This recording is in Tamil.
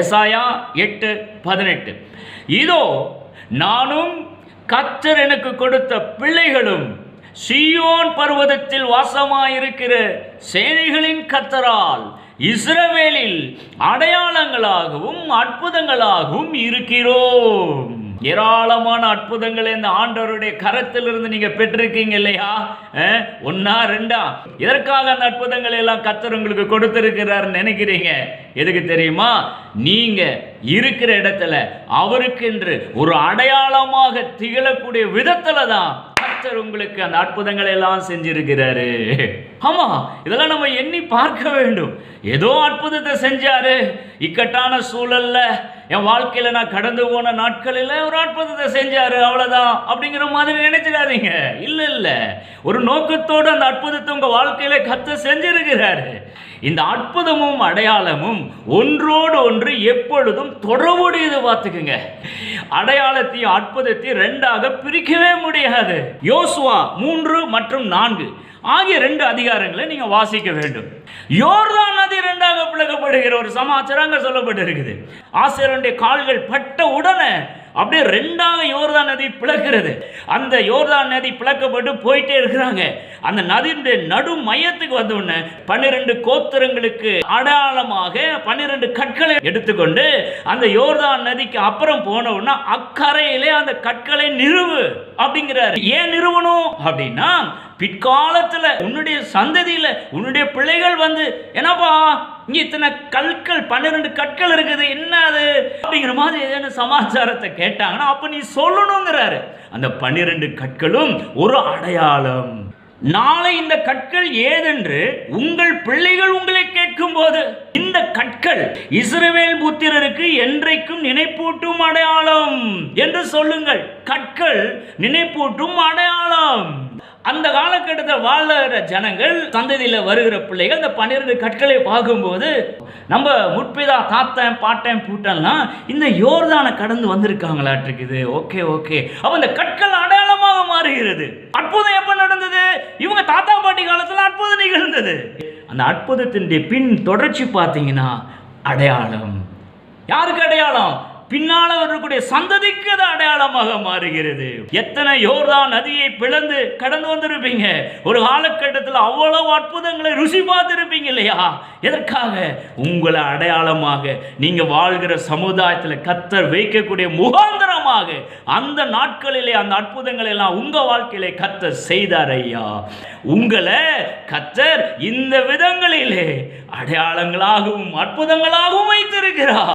எசாயா எட்டு பதினெட்டு. இதோ நானும் கத்தர் எனக்கு கொடுத்த பிள்ளைகளும் சியோன் பர்வதத்தில் வாசமாயிருக்கிற சேனைகளின் கத்தரால் இஸ்ரவேலில் அடையாளங்களாகவும் அற்புதங்களாகவும் இருக்கிறோம். ஏராளமான அற்புதங்களை இந்த ஆண்டவருடைய கரத்திலிருந்து நீங்க பெற்றிருக்கீங்க இல்லையா? ஒன்னா ரெண்டா? இதற்காக அந்த அற்புதங்களை எல்லாம் கத்தர் உங்களுக்கு கொடுத்திருக்கிறார் நினைக்கிறீங்க? எதுக்கு தெரியுமா? நீங்க இருக்கிற இடத்துல அவருக்கென்று ஒரு அடையாளமாக திகழக்கூடிய விதத்துல தான் கர்த்தர் உங்களுக்கு அந்த அற்புதங்களை எல்லாம் செஞ்சிருக்கிறாரு. ஆமா இதெல்லாம் நம்ம எண்ணி பார்க்க வேண்டும். ஏதோ அற்புதத்தை செஞ்சாரு. இக்கட்டான சூழல்ல என் வாழ்க்கையில நான் கடந்து போன நாட்களில் ஒரு அற்புதத்தை செஞ்சாரு அவ்வளவுதான். அப்படிங்கிற மாதிரி நினைச்சிடாதீங்க இல்ல இல்ல. ஒரு நோக்கத்தோடு அந்த அற்புதத்தை உங்க வாழ்க்கையில கத்த செஞ்சிருக்கிறாரு. இந்த அற்புதமும் அடையாளமும் ஒன்றோடு ஒன்று எப்பொழுதும் தொடர்புடையது பார்த்துக்குங்க. அடையாளத்தையும் அற்புதத்தையும் ரெண்டாக பிரிக்கவே முடியாது. யோசுவா மூன்று மற்றும் நான்கு ஆகிய ரெண்டு அதிகாரங்களை நீங்கள் வாசிக்க வேண்டும். யோர்தான் நதி ரெண்டாக பிளக்கப்படுகிற ஒரு சமாச்சாரம் அங்கே சொல்லப்பட்டிருக்குது. ஆசிரியருடைய கால்கள் பட்ட உடனே அப்படியே ரெண்டாக யோர்தான் நதி பிளக்கிறது. அந்த யோர்தான் நதி பிளக்கப்பட்டு போயிட்டே இருக்கிறாங்க. அந்த நதியுடைய நடு மையத்துக்கு வந்த உடனே பன்னிரெண்டு கோத்திரங்களுக்கு அடையாளமாக பன்னிரெண்டு கற்களை எடுத்துக்கொண்டு அந்த யோர்தான் நதிக்கு அப்புறம் போன உடனே அக்கறையிலே அந்த கற்களை நிறுவு அப்படிங்கிறாரு. ஏன் நிறுவனம் அப்படின்னா பிற்காலத்துல உன்னுடைய சந்ததியில உன்னுடைய பிள்ளைகள் வந்து என்னப்பா இங்கே இத்தனை கற்கள் பன்னிரெண்டு கற்கள் இருக்குது என்ன அது அப்படிங்கிற மாதிரி ஏதேனும் சமாச்சாரத்தை கேட்டாங்கன்னா அப்ப நீ சொல்லணுங்கிறாரு. அந்த பன்னிரெண்டு கற்களும் ஒரு அடையாளம். நாளை இந்த கற்கள் ஏதென்று உங்கள் பிள்ளைகள் உங்களை கேட்கும் போது இந்த கற்கள் இஸ்ரவேல் புத்திரருக்கு என்றைக்கும் நினைப்பூட்டும் அடையாளம். என்று சொல்லுங்கள். கற்கள் நினைப்பூட்டும் அடையாளம். அந்த காலகட்டத்தில் வாழ்கிற ஜனங்கள் சந்ததியில் வருகிற பிள்ளைகள் இந்த பன்னிரெண்டு கற்களை பார்க்கும்போது நம்ம முற்பிதா தாத்தன் பாட்டன் பூட்டன்லாம் இந்த யோர்தானை கடந்து வந்திருக்காங்களாட்டிருக்குது ஓகே ஓகே. அப்போ இந்த கற்கள் அடையாளம் அந்த அற்புதத்தினுடைய பின் தொடர்ச்சி பார்த்தீங்கன்னா அடையாளம். யாருக்கு அடையாளம்? பின்னால் வரக்கூடிய சந்ததிக்கு அது அடையாளமாக மாறுகிறது. எத்தனை யோர்தான் நதியை பிளந்து கடந்து வந்திருப்பீங்க? ஒரு காலகட்டத்தில் அவ்வளவு அற்புதங்களை ருசி பார்த்திருப்பீங்க இல்லையா? எதற்காக? உங்களை அடையாளமாக நீங்க வாழ்கிற சமுதாயத்தில் கத்தர் வைக்கக்கூடிய முகாந்திரமாக அந்த நாட்களிலே அந்த அற்புதங்களை எல்லாம் உங்க வாழ்க்கையிலே கத்தர் செய்தார் ஐயா. உங்களை கத்தர் இந்த விதங்களிலே அடையாளங்களாகவும் அற்புதங்களாகவும் வைத்திருக்கிறார்.